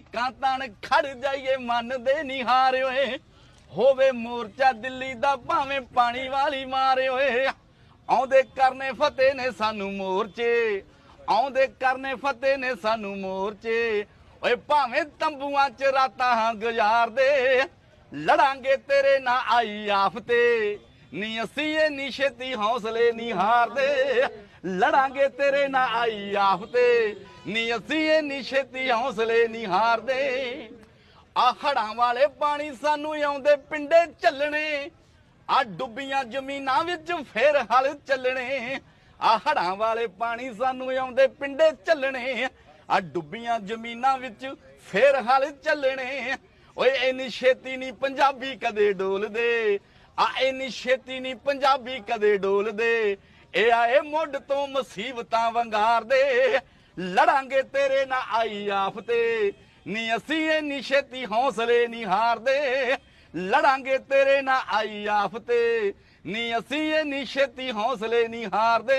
ਢਿੱਕਾਂ ਤਾਣ ਖੜ ਜਾਈਏ, ਮਨ ਦੇ ਨਿਹਾਰ ਓਏ। ਹੋਵੇ ਮੋਰਚਾ ਦਿੱਲੀ ਦਾ, ਭਾਵੇਂ ਪਾਣੀ ਵਾਲੀ ਮਾਰੇ ਓਏ। ਆਉਂਦੇ ਕਰਨੇ ਫਤਿਹ ਨੇ ਸਾਨੂੰ ਮੋਰਚੇ। ਆਉਂਦੇ ਕਰਨੇ ਫਤਿਹ ਨੇ ਸਾਨੂੰ ਮੋਰਚੇ। ਓਏ ਭਾਵੇਂ ਤੰਬੂਆਂ 'ਚ ਰਾਤਾਂ ਹਾਂ ਗੁਜ਼ਾਰਦੇ ਲੜਾਂਗੇ ਤੇਰੇ ਨਾਲ ਆਈ ਆਫਤੇ। ਨੀ ਅਸੀਂ ਇਹ ਨੀ ਛੇਤੀ ਹੌਸਲੇ ਨਹੀਂ ਹਾਰਦੇ ਲੜਾਂਗੇ ਤੇਰੇ ਨਾਲ ਆਈ ਆਫਤੇ ਨੀ ਅਸੀਂ ਇਹ ਨੀ ਛੇਤੀ ਹੌਸਲੇ ਨਹੀਂ ਹਾਰਦੇ। ਆ ਹੜਾਂ ਵਾਲੇ ਪਾਣੀ ਸਾਨੂੰ ਆਉਂਦੇ ਪਿੰਡੇ ਚੱਲਣੇ। ਆ ਡੁੱਬੀਆਂ ਜ਼ਮੀਨਾਂ ਵਿੱਚ ਫੇਰ ਹਲ ਚੱਲਣੇ। ਆ ਹੜਾਂ ਵਾਲੇ ਪਾਣੀ ਸਾਨੂੰ ਆਉਂਦੇ ਪਿੰਡੇ ਚੱਲਣੇ। ਆ ਡੁੱਬੀਆਂ ਜ਼ਮੀਨਾਂ ਵਿੱਚ ਫੇਰ ਹਲ ਚੱਲਣੇ। ਓਏ ਇੰਨੀ ਛੇਤੀ ਨਹੀਂ ਪੰਜਾਬੀ ਕਦੇ ਡੋਲਦੇ। ਆ ਇੰਨੀ ਛੇਤੀ ਨਹੀਂ ਪੰਜਾਬੀ ਕਦੇ ਡੋਲਦੇ। ਇਹ ਆਏ ਮੁੱਢ ਤੋਂ ਮੁਸੀਬਤਾਂ ਵੰਗਾਰਦੇ। ਲੜਾਂਗੇ ਤੇਰੇ ਨਾਲ ਆਈ ਆਫਤੇ ਨੀ ਅਸੀਂ ਇਹ ਨਿਸ਼ੇਤੀ ਹੌਸਲੇ ਨਹੀਂ ਹਾਰਦੇ। ਲੜਾਂਗੇ ਤੇਰੇ ਨਾਲ ਆਈ ਆਫਤੇ ਨੀ ਅਸੀਂ ਇਹ ਨਿਸ਼ੇਤੀ ਹੌਸਲੇ ਨਹੀਂ ਹਾਰਦੇ।